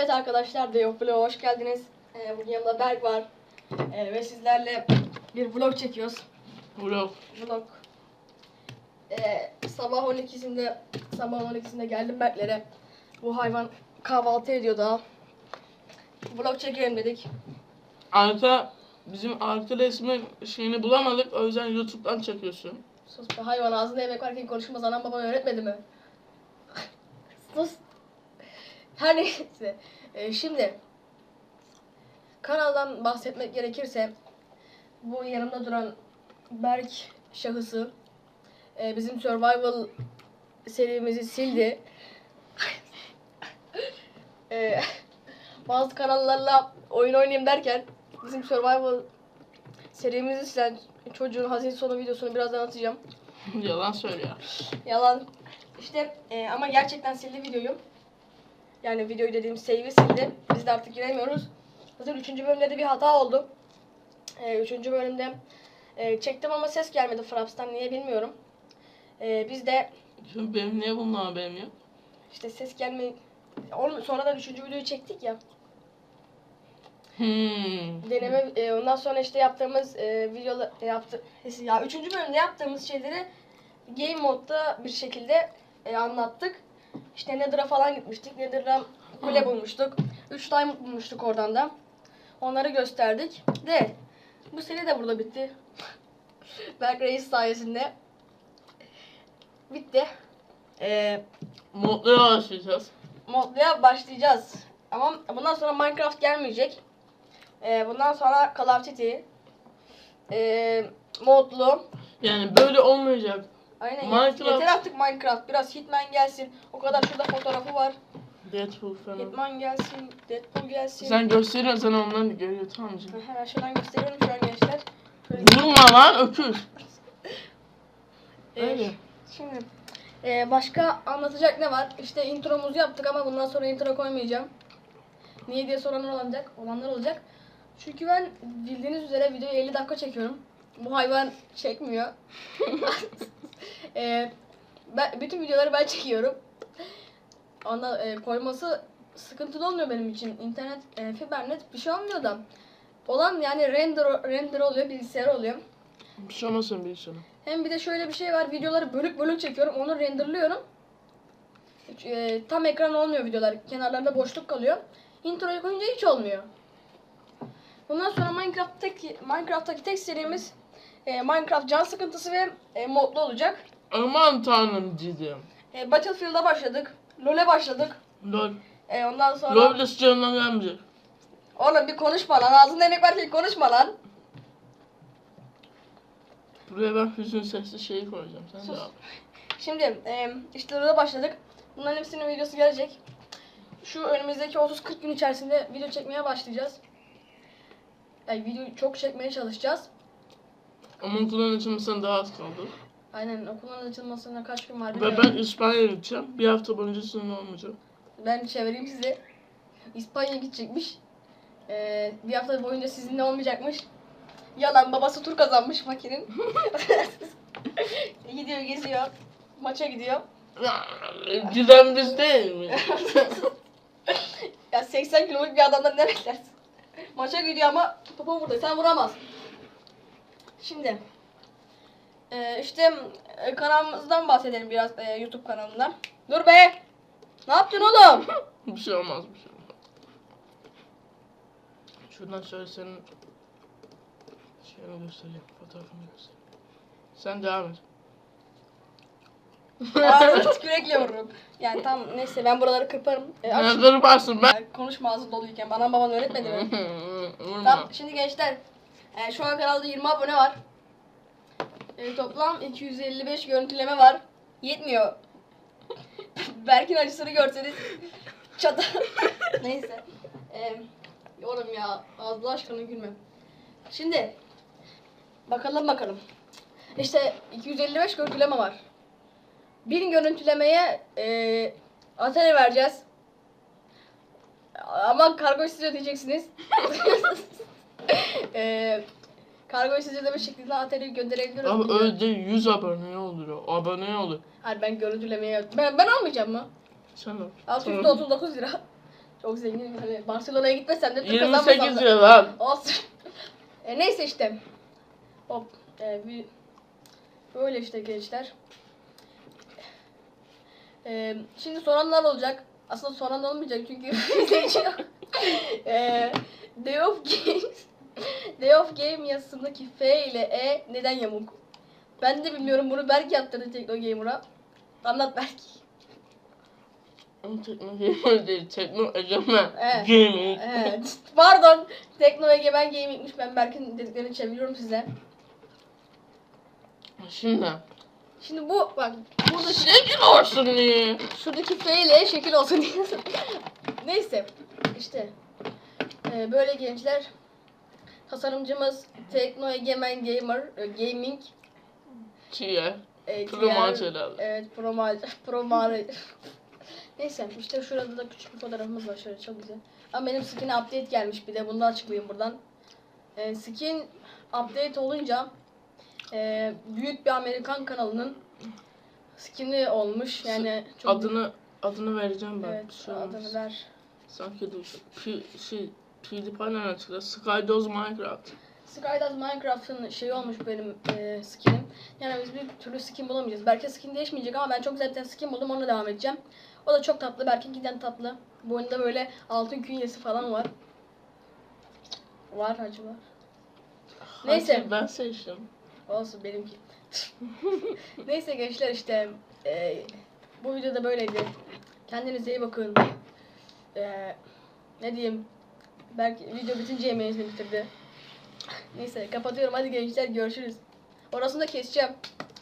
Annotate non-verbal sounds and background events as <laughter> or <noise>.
Evet arkadaşlar Deyop Vlog'a hoş geldiniz. Ee, bugün yanımda Berk var. Ee, ve sizlerle bir vlog çekiyoruz. Vlog. Vlog. Ee, sabah 12'sinde sabah 12'sinde geldim Berklere. Bu hayvan kahvaltı ediyor daha. Vlog çekelim dedik. Arka bizim arka resmin şeyini bulamadık. O yüzden YouTube'dan çekiyorsun. Sus be hayvan ağzında yemek varken konuşmaz anam baban öğretmedi mi? <laughs> Sus. Her neyse. Ee, şimdi kanaldan bahsetmek gerekirse bu yanımda duran Berk şahısı e, bizim survival serimizi sildi. Ee, <laughs> bazı kanallarla oyun oynayayım derken bizim survival serimizi silen çocuğun hazin sonu videosunu birazdan atacağım. <laughs> Yalan söylüyor. Yalan. İşte e, ama gerçekten sildi videoyu. Yani videoyu dediğim save'i sildi. Biz de artık giremiyoruz. Zaten 3. bölümde de bir hata oldu. 3. bölümde e, çektim ama ses gelmedi Fraps'tan niye bilmiyorum. E, biz de <laughs> benim niye bunun haberim yok? işte ses gelme Oğlum sonradan 3. videoyu çektik ya. Hmm. Deneme e, ondan sonra işte yaptığımız e, videolar yaptı ya 3. bölümde yaptığımız şeyleri game modda bir şekilde e, anlattık. İşte Nether'a falan gitmiştik. Nether'da kule bulmuştuk. 3 diamond bulmuştuk oradan da. Onları gösterdik. De bu seri de burada bitti. <laughs> Berk Reis sayesinde bitti. E, Mutluya başlayacağız. modluya başlayacağız. Ama bundan sonra Minecraft gelmeyecek. Ee, bundan sonra Call of Duty, ee, modlu. Yani böyle olmayacak. Aynen Minecraft. yeter artık Minecraft. Biraz Hitman gelsin. O kadar şurada fotoğrafı var. Deadpool falan. Hitman gelsin, Deadpool gelsin. Sen gösteriyorsun sen onları görüyor tamam mı? Hemen şuradan gösteriyorum şu an gençler. Şöyle Vurma lan öküz. Ee, Öyle. Şimdi ee, başka anlatacak ne var? İşte intromuzu yaptık ama bundan sonra intro koymayacağım. Niye diye soranlar olacak, olanlar olacak. Çünkü ben bildiğiniz üzere videoyu 50 dakika çekiyorum. Bu hayvan çekmiyor. <laughs> Ee, ben, bütün videoları ben çekiyorum. Ona e, koyması sıkıntılı olmuyor benim için. İnternet, e, fibernet bir şey olmuyor da. Olan yani render render oluyor, bilgisayar oluyor. Bir şey olmasın bir şey. Hem bir de şöyle bir şey var. Videoları bölük bölük çekiyorum. Onu renderlıyorum. E, tam ekran olmuyor videolar. Kenarlarda boşluk kalıyor. Introyu koyunca hiç olmuyor. Bundan sonra Minecraft'taki Minecraft'taki tek serimiz e, Minecraft can sıkıntısı ve e, modlu olacak. Aman tanrım dedim. E, Battlefield'a başladık. LoL'e başladık. Lol. E, ondan sonra... Lol bile sıcağından gelmeyecek. Oğlum bir konuşma lan. Ağzında yemek varken konuşma lan. Buraya ben hüzün sesli şeyi koyacağım. Sen Sus. de. Şimdi e, işte LoL'e başladık. Bunların hepsinin videosu gelecek. Şu önümüzdeki 30-40 gün içerisinde video çekmeye başlayacağız. Yani video çok çekmeye çalışacağız. Ama okulun açılmasına daha az kaldı. Aynen okulun açılmasına kaç gün var Ve ben İspanya'ya gideceğim. Bir hafta boyunca sınır olmayacak. Ben çevireyim sizi. İspanya'ya gidecekmiş. Ee, bir hafta boyunca sizinle olmayacakmış. Yalan babası tur kazanmış fakirin. <laughs> gidiyor geziyor. Maça gidiyor. <laughs> Giden biz değil mi? <laughs> Ya 80 kiloluk bir adamdan ne beklersin? Maça gidiyor ama topu burada. Sen vuramazsın. Şimdi e, işte e, kanalımızdan bahsedelim biraz e, YouTube kanalından. Dur be! Ne yaptın oğlum? <laughs> bir şey olmaz bir şey olmaz. Şuradan şöyle senin şeyini göstereyim. Fotoğrafını göstereyim. Sen devam et. Ağzına tükürekle <laughs> vururum. Yani tam neyse ben buraları kırparım. E, aç. Ne kırparsın ben? Konuşma ağzı doluyken. Bana baban öğretmedi mi? <laughs> Vurma. Tamam şimdi gençler. E, şu an kanalda 20 abone var. E, toplam 255 görüntüleme var. Yetmiyor. <laughs> Berk'in acısını görseniz çata. <laughs> Neyse. E, oğlum ya Allah aşkına gülme. Şimdi bakalım bakalım. İşte 255 görüntüleme var. 1000 görüntülemeye e, Atari vereceğiz. Ama kargo istiyor diyeceksiniz. <laughs> <laughs> e, kargo deme şeklinde Atari'yi gönderebiliyoruz. Ama bilmiyorum. öyle değil 100 abone olur o. Abone olur. Hayır ben görüntülemeye ben, ben almayacağım mı? Sen ol. 639 lira. <laughs> Çok zengin. Hani Barcelona'ya gitmesem de Türk 28 kazanmasam da. lira lan. Olsun. <laughs> e, neyse işte. Hop. E, bir... Böyle işte gençler. E, şimdi soranlar olacak. Aslında soran olmayacak çünkü izleyici e, Day of Games Day of Game yazısındaki F ile E neden yamuk? Ben de bilmiyorum bunu Berk yaptırdı Tekno Gamer'a. Anlat Berk. Tekno gamer değil, tekno egemen Evet. gaming. Evet. Pardon. Tekno Egemen Gaming'miş. Ben Berk'in dediklerini çeviriyorum size. Şimdi, Şimdi bu bak burada şekil olsun diye. şuradaki F ile şekil olsun diye. <laughs> Neyse işte Ee, böyle gençler tasarımcımız Tekno Egemen Gamer e, Gaming Çiğe. e, Pro Marcelo. Evet Pro Mar <laughs> Pro Mar <laughs> Neyse işte şurada da küçük bir fotoğrafımız var şöyle çok güzel. Ama benim skin'e update gelmiş bir de bunu da açıklayayım buradan. Ee, skin update olunca e, büyük bir Amerikan kanalının skin'i olmuş yani çok Adını adını vereceğim ben. evet Şey adını ver. Sanki. P, şey, PewDiePie'den açıkla. Skydoz Minecraft. Skydive Minecraft'ın şeyi olmuş benim e, skinim. Yani biz bir türlü skin bulamayacağız. Belki skin değişmeyecek ama ben çok güzel bir skin buldum onunla devam edeceğim. O da çok tatlı. Berkinkinden tatlı. Boynunda böyle altın künyesi falan var. Var acaba. Neyse. Hadi ben seçtim. Olsun benimki. <laughs> Neyse gençler işte e, bu videoda böyleydi. Kendinize iyi bakın. E, ne diyeyim? Belki video bitince yemeğinizi bitirdi. Neyse kapatıyorum. Hadi gençler görüşürüz. Orasını da keseceğim.